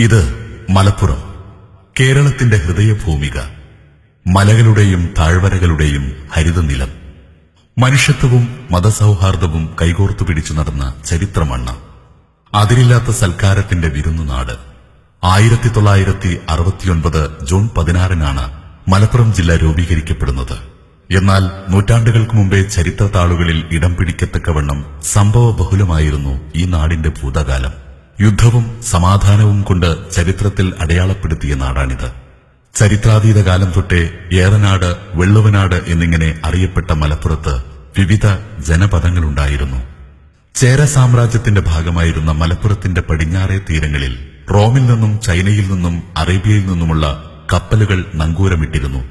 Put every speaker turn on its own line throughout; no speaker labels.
ഇത് മലപ്പുറം കേരളത്തിന്റെ ഹൃദയഭൂമിക മലകളുടെയും താഴ്വരകളുടെയും ഹരിതനിലം. മനുഷ്യത്വവും മതസൗഹാർദ്ദവും കൈകോർത്തു പിടിച്ചു നടന്ന ചരിത്രമണ്ണ. അതിരില്ലാത്ത സൽക്കാരത്തിന്റെ വിരുന്നുനാട്. ആയിരത്തി തൊള്ളായിരത്തി അറുപത്തിയൊൻപത് ജൂൺ പതിനാറിനാണ് മലപ്പുറം ജില്ല രൂപീകരിക്കപ്പെടുന്നത്. എന്നാൽ നൂറ്റാണ്ടുകൾക്ക് മുമ്പേ ചരിത്ര താളുകളിൽ ഇടം പിടിക്കത്തക്കവണ്ണം സംഭവ ബഹുലമായിരുന്നു ഈ നാടിന്റെ ഭൂതകാലം. യുദ്ധവും സമാധാനവും കൊണ്ട് ചരിത്രത്തിൽ അടയാളപ്പെടുത്തിയ നാടാണിത്. ചരിത്രാതീത കാലം തൊട്ടേ ഏറനാട് വെള്ളുവനാട് എന്നിങ്ങനെ അറിയപ്പെട്ട മലപ്പുറത്ത് വിവിധ ജനപദങ്ങളുണ്ടായിരുന്നു. ചേര സാമ്രാജ്യത്തിന്റെ ഭാഗമായിരുന്ന മലപ്പുറത്തിന്റെ പടിഞ്ഞാറേ തീരങ്ങളിൽ റോമിൽ നിന്നും ചൈനയിൽ നിന്നും അറേബ്യയിൽ നിന്നുമുള്ള കപ്പലുകൾ നങ്കൂരമിട്ടിരുന്നു.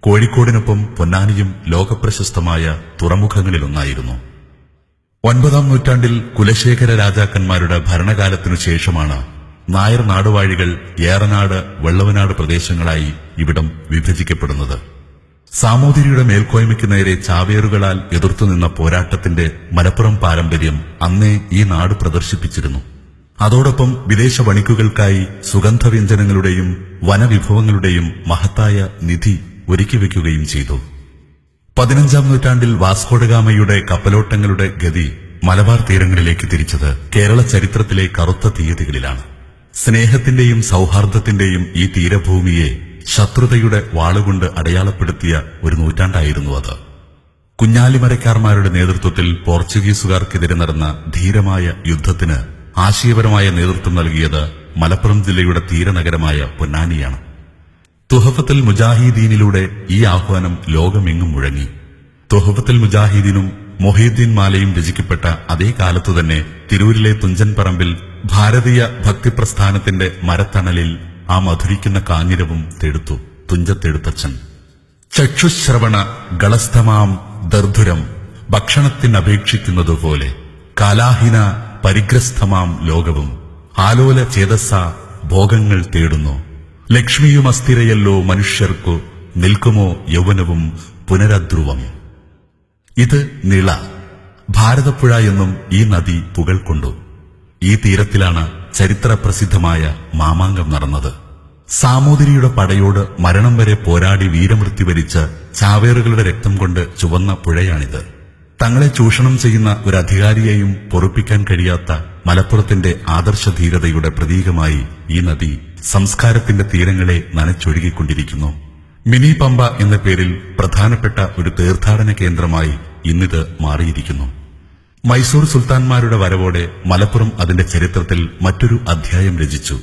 കോഴിക്കോടിനൊപ്പം പൊന്നാനിയും ലോകപ്രശസ്തമായ തുറമുഖങ്ങളിലൊന്നായിരുന്നു. ഒൻപതാം നൂറ്റാണ്ടിൽ കുലശേഖര രാജാക്കന്മാരുടെ ഭരണകാലത്തിനു ശേഷമാണ് നായർ നാടുവാഴികൾ ഏറനാട് വെള്ളവനാട് പ്രദേശങ്ങളായി ഇവിടം വിഭജിക്കപ്പെടുന്നത്. സാമൂതിരിയുടെ മേൽക്കോയ്മയ്ക്ക് നേരെ ചാവേറുകളാൽ എതിർത്തുനിന്ന പോരാട്ടത്തിന്റെ മലപ്പുറം പാരമ്പര്യം അന്നേ ഈ നാട് പ്രദർശിപ്പിച്ചിരുന്നു. അതോടൊപ്പം വിദേശ വണിക്കുകൾക്കായി സുഗന്ധവ്യഞ്ജനങ്ങളുടെയും വനവിഭവങ്ങളുടെയും മഹത്തായ നിധി ഒരുക്കിവെക്കുകയും ചെയ്തു. പതിനഞ്ചാം നൂറ്റാണ്ടിൽ വാസ്കോഡഗാമയുടെ കപ്പലോട്ടങ്ങളുടെ ഗതി മലബാർ തീരങ്ങളിലേക്ക് തിരിച്ചത് കേരള ചരിത്രത്തിലെ കറുത്ത തീയതികളിലാണ്. സ്നേഹത്തിന്റെയും സൗഹാർദ്ദത്തിന്റെയും ഈ തീരഭൂമിയെ ശത്രുതയുടെ വാളുകൊണ്ട് അടയാളപ്പെടുത്തിയ ഒരു നൂറ്റാണ്ടായിരുന്നു അത്. കുഞ്ഞാലിമരക്കാർമാരുടെ നേതൃത്വത്തിൽ പോർച്ചുഗീസുകാർക്കെതിരെ നടന്ന ധീരമായ യുദ്ധത്തിന് ആശയപരമായ നേതൃത്വം നൽകിയത് മലപ്പുറം ജില്ലയുടെ തീരനഗരമായ പൊന്നാനിയാണ്. തുഹഫത്തുൽ മുജാഹിദീനിലൂടെ ഈ ആഹ്വാനം ലോകമെങ്ങും മുഴങ്ങി. തുഹഫത്തുൽ മുജാഹിദീനും മൊഹീദ്ദീൻ മാലയും രചിക്കപ്പെട്ട അതേ കാലത്തു തന്നെ തിരൂരിലെ തുഞ്ചൻ പറമ്പിൽ ഭാരതീയ ഭക്തിപ്രസ്ഥാനത്തിന്റെ മരത്തണലിൽ ആ മധുരിക്കുന്ന കാഞ്ഞിരവും തെടുത്തു. തുഞ്ചത്തെടുത്തച്ഛൻ. ചക്ഷുശ്രവണ ഗളസ്ഥമാം ദർധുരം ഭക്ഷണത്തിനപേക്ഷിക്കുന്നതുപോലെ കാലാഹിന പരിഗ്രസ്തമാം ലോകവും ആലോല ചേതസ്സ ഭോഗങ്ങൾ തേടുന്നു. ലക്ഷ്മിയും അസ്ഥിരയല്ലോ മനുഷ്യർക്കു നിൽക്കുമോ യൗവനവും പുനരധ്രുവം? ഇത് നിള ഭാരതപ്പുഴ എന്നും ഈ നദി പുകൾക്കൊണ്ടു ഈ തീരത്തിലാണ് ചരിത്രപ്രസിദ്ധമായ മാമാങ്കം നടന്നത്. സാമൂതിരിയുടെ പടയോട് മരണം വരെ പോരാടി വീരമൃത്യു വരിച്ച ചാവേറുകളുടെ രക്തം കൊണ്ട് ചുവന്ന പുഴയാണിത്. തങ്ങളെ ചൂഷണം ചെയ്യുന്ന ഒരു അധികാരിയെയും പൊറുപ്പിക്കാൻ കഴിയാത്ത മലപ്പുറത്തിന്റെ ആദർശ ധീരതയുടെ പ്രതീകമായി ഈ നദി സംസ്കാരത്തിന്റെ തീരങ്ങളെ നനച്ചൊഴുകിക്കൊണ്ടിരിക്കുന്നു. മിനി പമ്പ എന്ന പേരിൽ പ്രധാനപ്പെട്ട ഒരു തീർത്ഥാടന കേന്ദ്രമായി ഇന്നിത് മാറിയിരിക്കുന്നു. മൈസൂർ സുൽത്താൻമാരുടെ വരവോടെ മലപ്പുറം അതിന്റെ ചരിത്രത്തിൽ മറ്റൊരു അധ്യായം രചിച്ചു.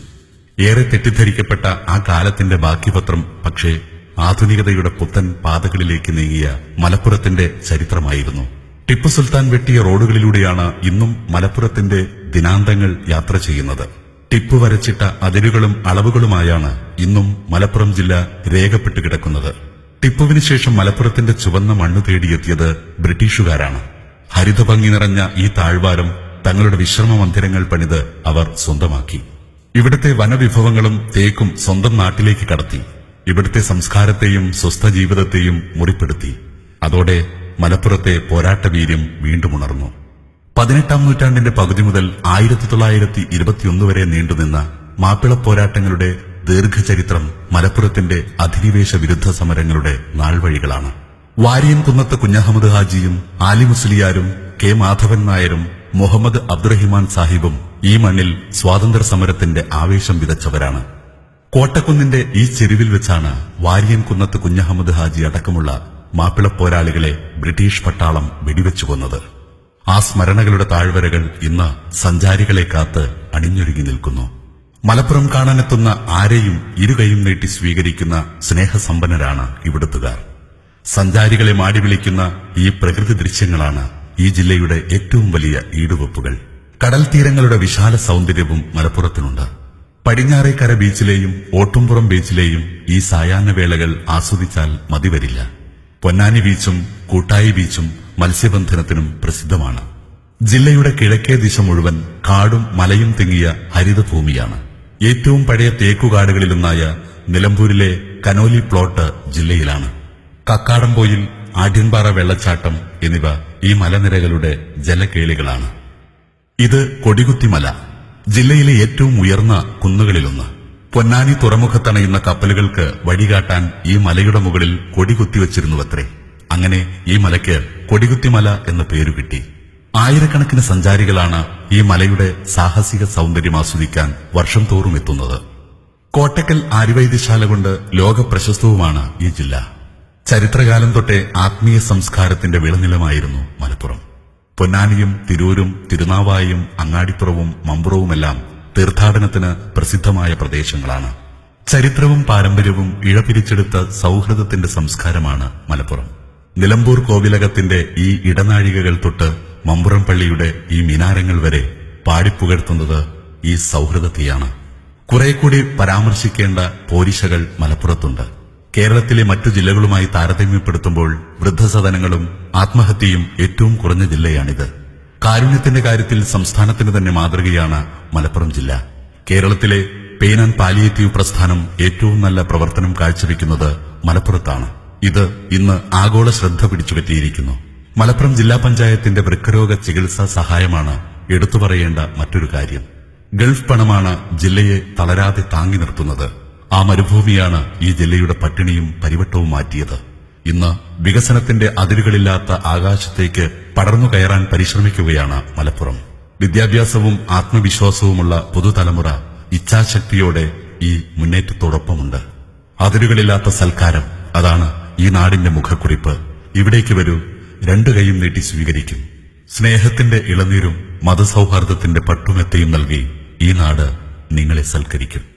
ഏറെ തെറ്റിദ്ധരിക്കപ്പെട്ട ആ കാലത്തിന്റെ ബാക്കിപത്രം പക്ഷേ ആധുനികതയുടെ പുത്തൻ പാതകളിലേക്ക് നീങ്ങിയ മലപ്പുറത്തിന്റെ ചരിത്രമായിരുന്നു. ടിപ്പു സുൽത്താൻ വെട്ടിയ റോഡുകളിലൂടെയാണ് ഇന്നും മലപ്പുറത്തിന്റെ ദിനാന്തങ്ങൾ യാത്ര ചെയ്യുന്നത്. ടിപ്പു വരച്ചിട്ട അതിരുകളും അളവുകളുമായാണ് ഇന്നും മലപ്പുറം ജില്ല രേഖപ്പെട്ടു കിടക്കുന്നത്. ടിപ്പുവിന് ശേഷം മലപ്പുറത്തിന്റെ ചുവന്ന മണ്ണ് തേടിയെത്തിയത് ബ്രിട്ടീഷുകാരാണ്. ഹരിതഭംഗി നിറഞ്ഞ ഈ താഴ്വാരം തങ്ങളുടെ വിശ്രമ മന്ദിരങ്ങൾ പണിത് അവർ സ്വന്തമാക്കി. ഇവിടുത്തെ വനവിഭവങ്ങളും തേക്കും സ്വന്തം നാട്ടിലേക്ക് കടത്തി. ഇവിടുത്തെ സംസ്കാരത്തെയും സ്വസ്ഥ ജീവിതത്തെയും മുറിപ്പെടുത്തി. അതോടെ മലപ്പുറത്തെ പോരാട്ടവീര്യം വീണ്ടും ഉണർന്നു. പതിനെട്ടാം നൂറ്റാണ്ടിന്റെ പകുതി മുതൽ ആയിരത്തി തൊള്ളായിരത്തി ഇരുപത്തിയൊന്ന് വരെ നീണ്ടുനിന്ന മാപ്പിള പോരാട്ടങ്ങളുടെ ദീർഘചരിത്രം മലപ്പുറത്തിന്റെ അധിനിവേശ വിരുദ്ധ സമരങ്ങളുടെ നാൾവഴികളാണ്. വാരിയൻ കുന്നത്ത് കുഞ്ഞഹമ്മദ് ഹാജിയും ആലി മുസ്ലിയാരും കെ മാധവൻ നായരും മുഹമ്മദ് അബ്ദുറഹിമാൻ സാഹിബും ഈ മണ്ണിൽ സ്വാതന്ത്ര്യ സമരത്തിന്റെ ആവേശം വിതച്ചവരാണ്. കോട്ടക്കുന്നിന്റെ ഈ ചെരുവിൽ വെച്ചാണ് വാരിയൻ കുന്നത്ത് കുഞ്ഞഹമ്മദ് ഹാജി അടക്കമുള്ള മാപ്പിള പോരാളികളെ ബ്രിട്ടീഷ് പട്ടാളം വെടിവെച്ചു കൊന്നത്. ആ സ്മരണകളുടെ താഴ്വരകൾ ഇന്ന് സഞ്ചാരികളെ കാത്ത് അണിഞ്ഞൊരുങ്ങി നിൽക്കുന്നു. മലപ്പുറം കാണാനെത്തുന്ന ആരെയും ഇരുകൈയും നീട്ടി സ്വീകരിക്കുന്ന സ്നേഹസമ്പന്നരാണ് ഇവിടുത്തുകാർ. സഞ്ചാരികളെ മാടി വിളിക്കുന്ന ഈ പ്രകൃതി ദൃശ്യങ്ങളാണ് ഈ ജില്ലയുടെ ഏറ്റവും വലിയ ഈടുവെപ്പുകൾ. കടൽ തീരങ്ങളുടെ വിശാല സൗന്ദര്യവും മലപ്പുറത്തിനുണ്ട്. പടിഞ്ഞാറേക്കര ബീച്ചിലെയും ഓട്ടുംപുറം ബീച്ചിലെയും ഈ സായാഹ്ന വേളകൾ ആസ്വദിച്ചാൽ മതിവരില്ല. പൊന്നാനി ബീച്ചും കൂട്ടായി ബീച്ചും മത്സ്യബന്ധനത്തിനും പ്രസിദ്ധമാണ്. ജില്ലയുടെ കിഴക്കേ ദിശ മുഴുവൻ കാടും മലയും തിങ്ങിയ ഹരിതഭൂമിയാണ്. ഏറ്റവും പഴയ തേക്കുകാടുകളിലൊന്നായ നിലമ്പൂരിലെ കനോലി പ്ലോട്ട് ജില്ലയിലാണ്. കക്കാടംപോയിൽ ആഢ്യൻപാറ വെള്ളച്ചാട്ടം എന്നിവ ഈ മലനിരകളുടെ ജലകേളികളാണ്. ഇത് കൊടികുത്തിമല ജില്ലയിലെ ഏറ്റവും ഉയർന്ന കുന്നുകളിലൊന്ന്. പൊന്നാനി തുറമുഖത്തണയുന്ന കപ്പലുകൾക്ക് വഴികാട്ടാൻ ഈ മലയുടെ മുകളിൽ കൊടി കുത്തിവച്ചിരുന്നുവത്രേ അങ്ങനെ ഈ മലയ്ക്ക് കൊടികുത്തിമല എന്ന പേരു കിട്ടി. ആയിരക്കണക്കിന് സഞ്ചാരികളാണ് ഈ മലയുടെ സാഹസിക സൗന്ദര്യം ആസ്വദിക്കാൻ വർഷം തോറും എത്തുന്നത്. കോട്ടക്കൽ ആര്യവൈദ്യശാല കൊണ്ട് ലോക പ്രശസ്തവുമാണ് ഈ ജില്ല. ചരിത്രകാലം തൊട്ടേ ആത്മീയ സംസ്കാരത്തിന്റെ വിളനിലമായിരുന്നു മലപ്പുറം. പൊന്നാനിയും തിരൂരും തിരുനാവായും അങ്ങാടിപ്പുറവും മമ്പുറവുമെല്ലാം തീർത്ഥാടനത്തിന് പ്രസിദ്ധമായ പ്രദേശങ്ങളാണ്. ചരിത്രവും പാരമ്പര്യവും ഇഴപിരിച്ചെടുത്ത സൗഹൃദത്തിന്റെ സംസ്കാരമാണ് മലപ്പുറം. നിലമ്പൂർ കോവിലകത്തിന്റെ ഈ ഇടനാഴികകൾ തൊട്ട് മമ്പുറം പള്ളിയുടെ ഈ മിനാരങ്ങൾ വരെ പാടിപ്പുകഴ്ത്തുന്നത് ഈ സൗഹൃദത്തെയാണ്. കുറെ കൂടി പരാമർശിക്കേണ്ട പോരിശകൾ മലപ്പുറത്തുണ്ട്. കേരളത്തിലെ മറ്റു ജില്ലകളുമായി താരതമ്യപ്പെടുത്തുമ്പോൾ വൃദ്ധസദനങ്ങളും ആത്മഹത്യയും ഏറ്റവും കുറഞ്ഞ ജില്ലയാണിത്. കാരുണ്യത്തിന്റെ കാര്യത്തിൽ സംസ്ഥാനത്തിന് തന്നെ മാതൃകയാണ് മലപ്പുറം ജില്ല. കേരളത്തിലെ പെയിൻ ആൻഡ് പാലിയേറ്റീവ് പ്രസ്ഥാനം ഏറ്റവും നല്ല പ്രവർത്തനം കാഴ്ചവെക്കുന്നത് മലപ്പുറത്താണ്. ഇത് ഇന്ന് ആഗോള ശ്രദ്ധ പിടിച്ചുപറ്റിയിരിക്കുന്നു. മലപ്പുറം ജില്ലാ പഞ്ചായത്തിന്റെ വൃക്കരോഗ ചികിത്സാ സഹായമാണ് എടുത്തു പറയേണ്ട മറ്റൊരു കാര്യം. ഗൾഫ് പണമാണ് ജില്ലയെ തളരാതെ താങ്ങി നിർത്തുന്നത്. ആ മരുഭൂമിയാണ് ഈ ജില്ലയുടെ പട്ടിണിയും പരിവട്ടവും മാറ്റിയത്. ഇന്ന് വികസനത്തിന്റെ അതിരുകളില്ലാത്ത ആകാശത്തേക്ക് പടർന്നു കയറാൻ പരിശ്രമിക്കുകയാണ് മലപ്പുറം. വിദ്യാഭ്യാസവും ആത്മവിശ്വാസവുമുള്ള പുതുതലമുറ ഇച്ഛാശക്തിയോടെ ഈ മുന്നേറ്റത്തോടൊപ്പമുണ്ട്. അതിരുകളില്ലാത്ത സൽക്കാരം അതാണ് ഈ നാടിന്റെ മുഖക്കുറിപ്പ്. ഇവിടേക്ക് വരൂ രണ്ടു കൈയും നീട്ടി സ്വീകരിക്കും. സ്നേഹത്തിന്റെ ഇളനീരും മതസൗഹാർദ്ദത്തിന്റെ പട്ടുമെത്തയും നൽകി ഈ നാട് നിങ്ങളെ സൽക്കരിക്കും.